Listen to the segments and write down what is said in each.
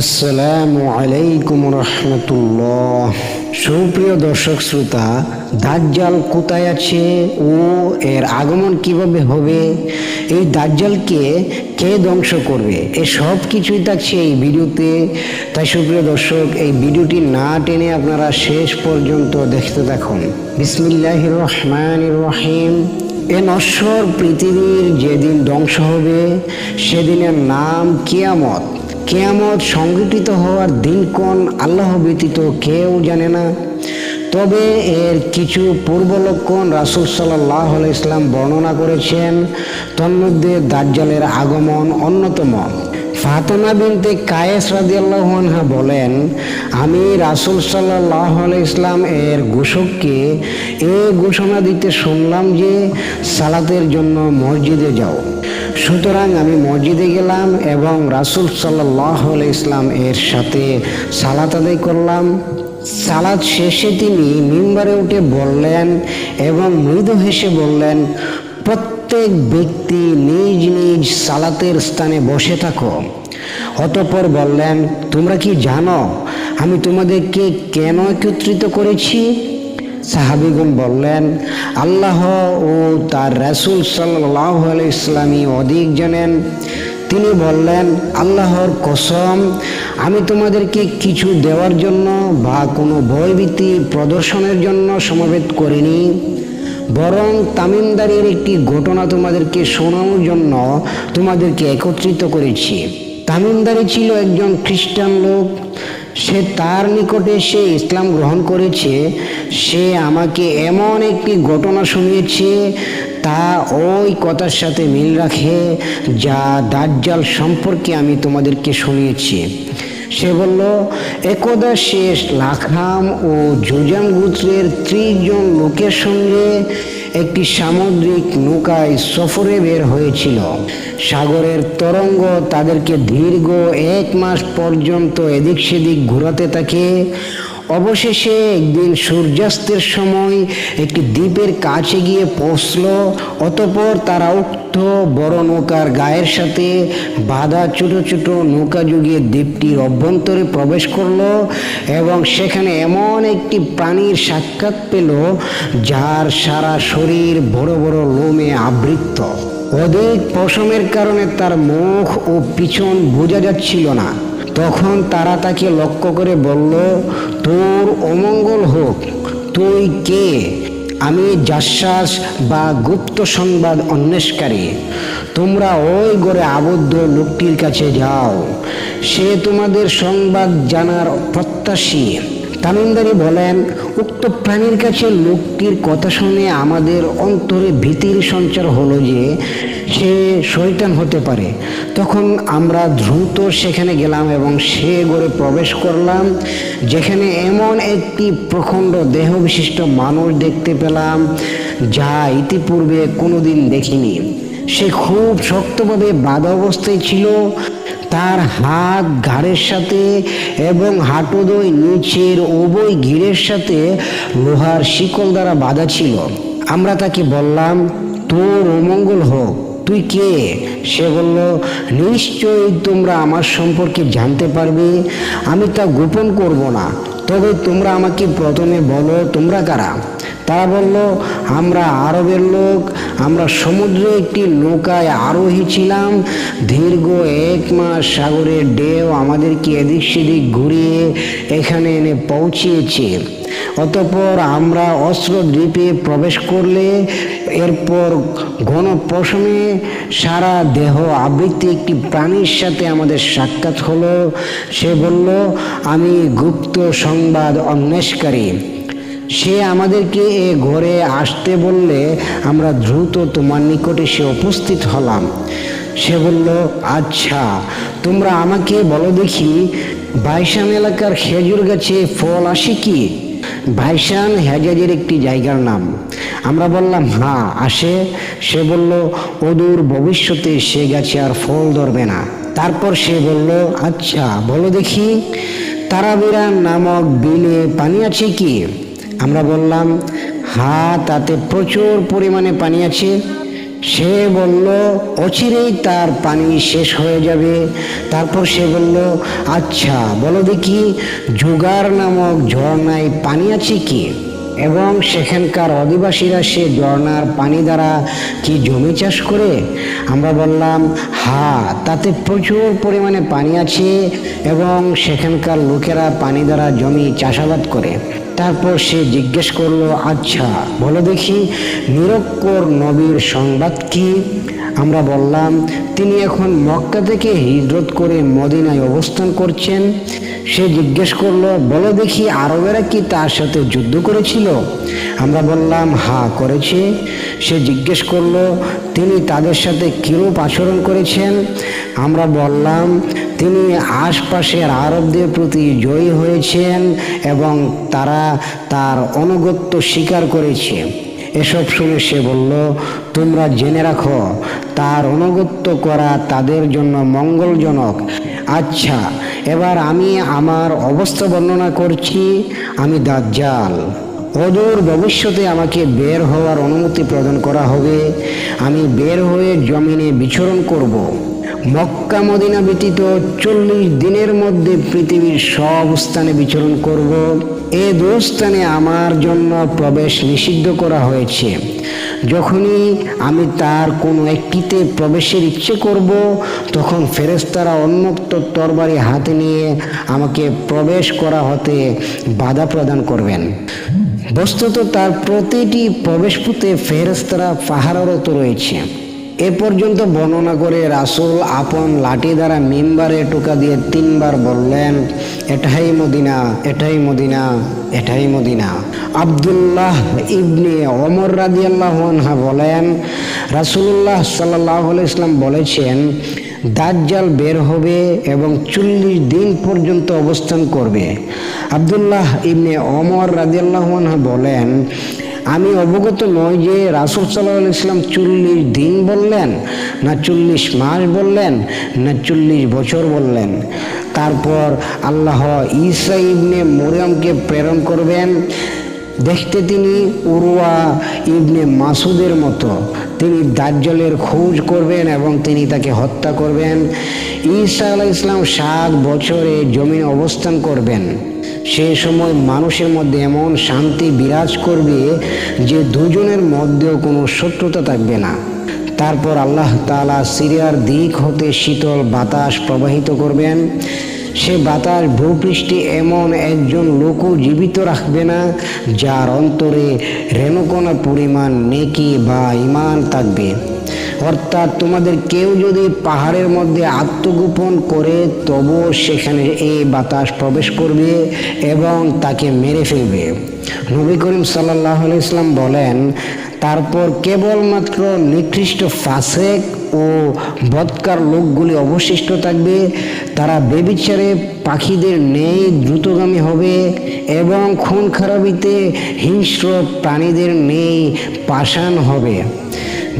আসসালামু আলাইকুম রহমতুল্লাহ। সুপ্রিয় দর্শক শ্রোতা, দাজ্জাল কোথায় আছে ও এর আগমন কীভাবে হবে? এই দাজ্জালকে কে ধ্বংস করবে? এ সব কিছুই থাকছে এই ভিডিওতে। তাই সুপ্রিয় দর্শক, এই ভিডিওটি না টেনে আপনারা শেষ পর্যন্ত দেখতে থাকুন। বিসমিল্লাহ রহমান রহিম। এ নশ্বর পৃথিবীর যেদিন ধ্বংস হবে, সেদিনের নাম কিয়ামত। কেয়ামত সংগঠিত হওয়ার দিন কোন আল্লাহ ব্যতীত কেউ জানে না। তবে এর কিছু পূর্ব লক্ষণ রাসুল সাল্লাহ ইসলাম বর্ণনা করেছেন, তন্মধ্যে দাজ্জালের আগমন অন্যতম। ফাতেমা বিনতে কায়েস রাদিয়াল্লাহুনহা বলেন, আমি রাসুল সাল্লাহ ইসলাম এর ঘোষককে এ ঘোষণা দিতে শুনলাম যে সালাতের জন্য মসজিদে যাও। সুতরাং আমি মসজিদে গেলাম এবং রাসুল সাল্লাহ ইসলাম এর সাথে সালাত আদায় করলাম। সালাদ শেষে তিনি মিম্বারে উঠে বললেন এবং মৃদু হেসে বললেন, প্রত্যেক ব্যক্তি নিজ নিজ সালাতের স্থানে বসে থাকো। অতপর বললেন, তোমরা কি জানো আমি তোমাদেরকে কেন একত্রিত করেছি? সাহাবিগণ বললেন, আল্লাহ ও তার রাসুল সাল্লাহ ইসলামী অধিক জানেন। তিনি বললেন, আল্লাহর কসম, আমি তোমাদেরকে কিছু দেওয়ার জন্য বা কোনো ভয়ভীতি প্রদর্শনের জন্য সমবেত করিনি। বরং তামিমদারির একটি ঘটনা তোমাদেরকে শোনানোর জন্য তোমাদেরকে একত্রিত করেছি। তামিমদারি ছিল একজন খ্রিস্টান লোক। সে তার নিকটে সে ইসলাম গ্রহণ করেছে, সে আমাকে এমন একটি ঘটনা শুনিয়েছে, তা ওই কথার সাথে মিল রাখে যা দাজ্জাল সম্পর্কে আমি তোমাদেরকে শুনিয়েছি। সে বলল, একদা শেষ লাখাম ও জুজাম গোত্রের ত্রিশ জন লোকের সঙ্গে একটি সামুদ্রিক নৌকায় সফরে বের হয়েছিল। সাগরের তরঙ্গ তাদেরকে দীর্ঘ এক মাস পর্যন্ত এদিক সেদিক ঘুরাতে থাকে। অবশেষে একদিন সূর্যাস্তের সময় একটি দ্বীপের কাছে গিয়ে পৌঁছল। অতপর তারা উক্ত বড় নৌকার গায়ের সাথে। বাঁধা ছোট ছোট নৌকা যুগিয়ে দ্বীপটির অভ্যন্তরে প্রবেশ করল এবং সেখানে এমন একটি প্রাণীর সাক্ষাৎ পেল, যার সারা শরীর বড় বড় লোমে আবৃত। অধিক পশমের কারণে তার মুখ ও পিছন বোঝা যাচ্ছিল না। তখন তারা তাকে লক্ষ্য করে বলল, তোর অমঙ্গল হোক। তুই কে? আমি জাশ্বাস বা গুপ্ত সংবাদ অন্বেষকারী। তোমরা ওই গড়ে আবদ্ধ লোকটির কাছে যাও। সে তোমাদের সংবাদ জানার প্রত্যাশী। তামিমদারি বলেন, উক্ত প্রাণীর কাছে লোকটির কথা শুনে আমাদের অন্তরে ভীতির সঞ্চার হলো যে সে শৈতান হতে পারে। তখন আমরা দ্রুত সেখানে গেলাম এবং সে গড়ে প্রবেশ করলাম। যেখানে এমন একটি প্রখণ্ড দেহ বিশিষ্ট মানুষ দেখতে পেলাম, যা ইতিপূর্বে কোনোদিন দেখিনি। সে খুব শক্তভাবে বাধা অবস্থায় ছিল। তার হাত ঘাড়ের সাথে এবং হাঁটুদয় নিচের উভয় ঘিরের সাথে লোহার শিকল দ্বারা বাঁধা ছিল। আমরা তাকে বললাম, তোর অমঙ্গল হোক। তুই কে? সে বলল, নিশ্চয়ই তোমরা আমার সম্পর্কে জানতে পারবে। আমি তা গোপন করব না। তবে তোমরা আমাকে প্রথমে বলো, তোমরা কারা? তারা বলল, আমরা আরবের লোক, আমরা সমুদ্রে একটি নৌকায় আরোহী ছিলাম। দীর্ঘ এক মাস সাগরের ঢেউ আমাদেরকে এদিক সেদিক ঘুরিয়ে এখানে এনে পৌঁছিয়েছে। অতপর আমরা অস্ত্র দ্বীপে প্রবেশ করলে, এরপর ঘন পশমে সারা দেহ আবৃত্তি একটি প্রাণীর সাথে আমাদের সাক্ষাৎ হলো। সে বলল, আমি গুপ্ত সংবাদ অন্বেষকারী। সে আমাদেরকে এ ঘরে আসতে বললে আমরা দ্রুত তোমার নিকটে সে উপস্থিত হলাম। সে বলল আচ্ছা তোমরা আমাকে বলো দেখি, বাইশান এলাকার খেজুর গাছে ফল আসে কি? ভাইসান হেজাজের একটি জায়গার নাম। আমরা বললাম হ্যাঁ আসে। সে বলল, অদূর ভবিষ্যতে সে গাছে আর ফল ধরবে না। তারপর সে বলল আচ্ছা বলো দেখি, তারাবিরা নামক বিলে পানি আছে কি? আমরা বললাম হা তাতে প্রচুর পরিমাণে পানি আছে। সে বলল, অচিরেই তার পানি শেষ হয়ে যাবে। তারপর সে বলল আচ্ছা বলো দেখি জুগার নামক ঝর্ণায় পানি আছে কি? এবং সেখানকার অধিবাসীরা সে ঝর্ণার পানি দ্বারা কি জমি চাষ করে? আমরা বললাম, হা, তাতে প্রচুর পরিমাণে পানি আছে এবং সেখানকার লোকেরা পানি দ্বারা জমি চাষাবাদ করে। তারপর সে জিজ্ঞেস করল আচ্ছা বলো দেখি, নিরক্ষর নবীর সংবাদ কি? আমরা বললাম, তিনি এখন মক্কা থেকে হিজরত করে মদিনায় অবস্থান করছেন। সে জিজ্ঞেস করল, বলো দেখি আরবেরা কি তার সাথে যুদ্ধ করেছিল? আমরা বললাম, হা, করেছে। সে জিজ্ঞেস করল, তিনি তাদের সাথে কিরূপ আচরণ করেছেন? আমরা বললাম, তিনি আশপাশের আরবদের প্রতি জয়ী হয়েছেন এবং তারা তার অনুগত্য স্বীকার করেছে। এসব শুনে সে বলল, তোমরা জেনে রাখো, তার অনুগত্য করা তাদের জন্য মঙ্গলজনক। আচ্ছা এবার আমি আমার অবস্থা বর্ণনা করছি, আমি দাজ্জাল। অদূর ভবিষ্যতে আমাকে বের হওয়ার অনুমতি প্রদান করা হবে। আমি বের হয়ে জমিনে বিচরণ করব। মক্কা মদিনা ব্যতীত চল্লিশ দিনের মধ্যে পৃথিবীর সব স্থানে বিচরণ করব। এ দুস্থানে আমার জন্য প্রবেশ নিষিদ্ধ করা হয়েছে। যখনই আমি তার কোনো একটিতে প্রবেশের ইচ্ছে করব, তখন ফেরেস্তারা উন্মুক্ত তরবারি হাতে নিয়ে আমাকে প্রবেশ করা হতে বাধা প্রদান করবেন। বস্তুত তার প্রতিটি প্রবেশপথে ফেরেস্তারা পাহারারত রয়েছে। এ পর্যন্ত বর্ণনা করে রাসুল আপন লাঠি দ্বারা মেম্বারে টোকা দিয়ে তিনবার বললেন, এটাই মদিনা এটাই মদিনা এটাই মদিনা। আবদুল্লাহ ইবনে অমর রাদিয়াল্লাহ আনহা বলেন রাসুল্লাহ সাল্লাহ ইসলাম বলেছেন, দাজ্জাল বের হবে এবং চল্লিশ দিন পর্যন্ত অবস্থান করবে। আবদুল্লাহ ইবনে অমর রাদিয়াল্লাহ আনহা বলেন আমি অবগত নয় যে রাসুল সাল্লাহ ইসলাম চল্লিশ দিন বললেন, না চল্লিশ মাস বললেন, না চল্লিশ বছর বললেন। তারপর আল্লাহ ইসাইবনে মরিয়মকে প্রেরণ করবেন। দেখতে তিনি উরুয়া ইবনে মাসুদের মতো। তিনি দাজ্জলের খোঁজ করবেন এবং তিনি তাকে হত্যা করবেন। ঈসা আলাহ ইসলাম সাত বছরে জমিনে অবস্থান করবেন। সে সময় মানুষের মধ্যে এমন শান্তি বিরাজ করবে যে দুজনের মধ্যেও কোনো শত্রুতা থাকবে না। তারপর আল্লাহ তালা সিরিয়ার দিক হতে শীতল বাতাস প্রবাহিত করবেন। সে বাতাস, ভূপৃষ্ঠে এমন একজন লোকও জীবিত রাখবে না, যার অন্তরে রেণুকণা পরিমাণ নেকি বা ইমান থাকবে। অর্থাৎ তোমাদের কেউ যদি পাহাড়ের মধ্যে আত্মগোপন করে, তবুও সেখানে এই বাতাস প্রবেশ করবে এবং তাকে মেরে ফেলবে। নবী করিম সাল্লাহ ইসলাম বলেন, তারপর কেবলমাত্র নিকৃষ্ট ফাসেক ও বৎকার লোকগুলি অবশিষ্ট থাকবে। তারা বেবিচারে পাখিদের নেই দ্রুতগামী হবে এবং খুন খারাপিতে হিংস্র প্রাণীদের নেই পাষাণ হবে।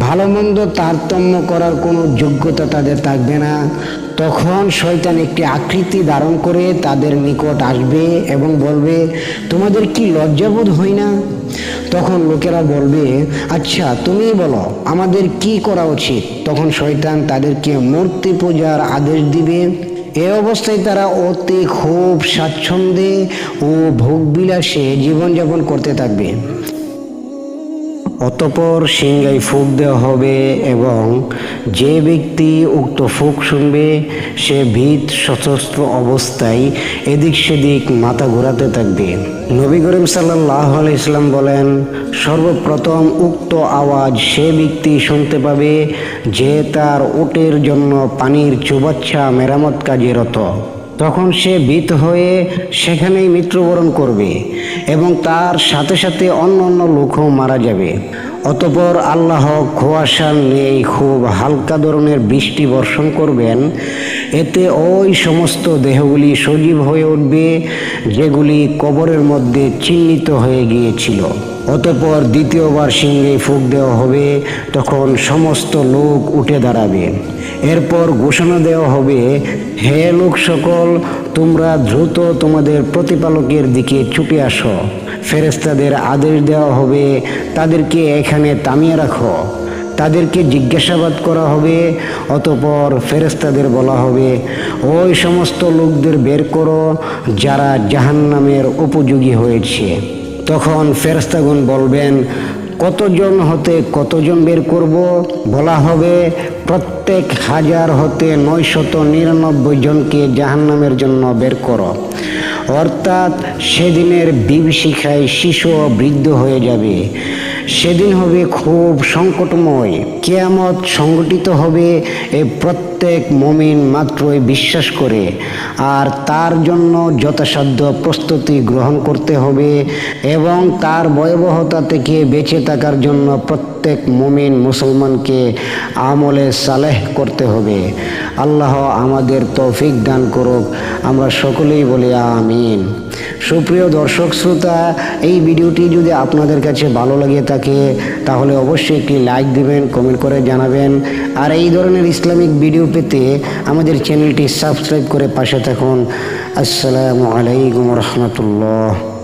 ভালো মন্দ তারতম্য করার কোনো যোগ্যতা তাদের থাকবে না। তখন শয়তান একটি আকৃতি ধারণ করে তাদের নিকট আসবে এবং বলবে, তোমাদের কি লজ্জাবোধ হয় না? তখন লোকেরা বলবে আচ্ছা তুমি বলো, আমাদের কি করা উচিত? তখন শয়তান তাদেরকে মূর্তি পূজার আদেশ দিবে। এ অবস্থায় তারা অতি খুব স্বাচ্ছন্দ্যে ও ভোগবিলাসে জীবনযাপন করতে থাকবে। অতপর সিংগাই ফুক দেওয়া হবে এবং যে ব্যক্তি উক্ত ফুক শুনবে, সে ভীত সশস্ত্র অবস্থায় এদিক সেদিক মাথা ঘোরাতে থাকবে। নবী করিম সাল্লাহ ইসলাম বলেন, সর্বপ্রথম উক্ত আওয়াজ সে ব্যক্তি শুনতে পাবে যে তার ওটের জন্য পানির চুবাচ্ছা মেরামত কাজে রত। তখন সে ভীত হয়ে সেখানেই মৃত্যুবরণ করবে এবং তার সাথে সাথে অন্য অন্য লোকও মারা যাবে। অতপর আল্লাহ খোয়াশার নেই খুব হালকা ধরনের বৃষ্টি বর্ষণ করবেন। এতে ওই সমস্ত দেহগুলি সজীব হয়ে উঠবে, যেগুলি কবরের মধ্যে চিহ্নিত হয়ে গিয়েছিল। অতপর দ্বিতীয়বার সিংহে ফুক দেওয়া হবে, তখন সমস্ত লোক উঠে দাঁড়াবে। এরপর ঘোষণা দেওয়া হবে, হে লোক সকল, তোমরা দ্রুত তোমাদের প্রতিপালকের দিকে ছুটে আসো। ফেরেস্তাদের আদেশ দেওয়া হবে, তাদেরকে এখানে তামিয়ে রাখো। তাদেরকে জিজ্ঞাসাবাদ করা হবে, অতপর ফেরেস্তাদের বলা হবে, ওই সমস্ত লোকদের বের করো, যারা জাহান্নামের উপযোগী হয়েছে। তখন ফেরস্তাগুন বলবেন, কতজন হতে কতজন বের করব? বলা হবে, প্রত্যেক হাজার হতে নয়শত নিরানব্বই জনকে জাহান্নামের জন্য বের করো। অর্থাৎ সেদিনের বিভীষিকায় শিশু বৃদ্ধ হয়ে যাবে। সেদিন হবে খুব সংকটময়। কেয়ামত সংগঠিত হবে এ প্রত্যেক মমিন মাত্রই বিশ্বাস করে। আর তার জন্য যথাসাধ্য প্রস্তুতি গ্রহণ করতে হবে এবং তার ভয়াবহতা থেকে বেঁচে থাকার জন্য প্রত্যেক মমিন মুসলমানকে আমলে সালেহ করতে হবে। আল্লাহ আমাদের তৌফিক দান করুক। আমরা সকলেই বলি আমিন। সুপ্রিয় দর্শক শ্রোতা, এই ভিডিওটি যদি আপনাদের কাছে ভালো লাগে থাকে, তাহলে অবশ্যই একটি লাইক দিবেন, কমেন্ট করে জানাবেন। আর এই ধরনের ইসলামিক ভিডিও পেতে আমাদের চ্যানেলটি সাবস্ক্রাইব করে পাশে থাকুন। আসসালামু আলাইকুম রহমতুল্লাহ।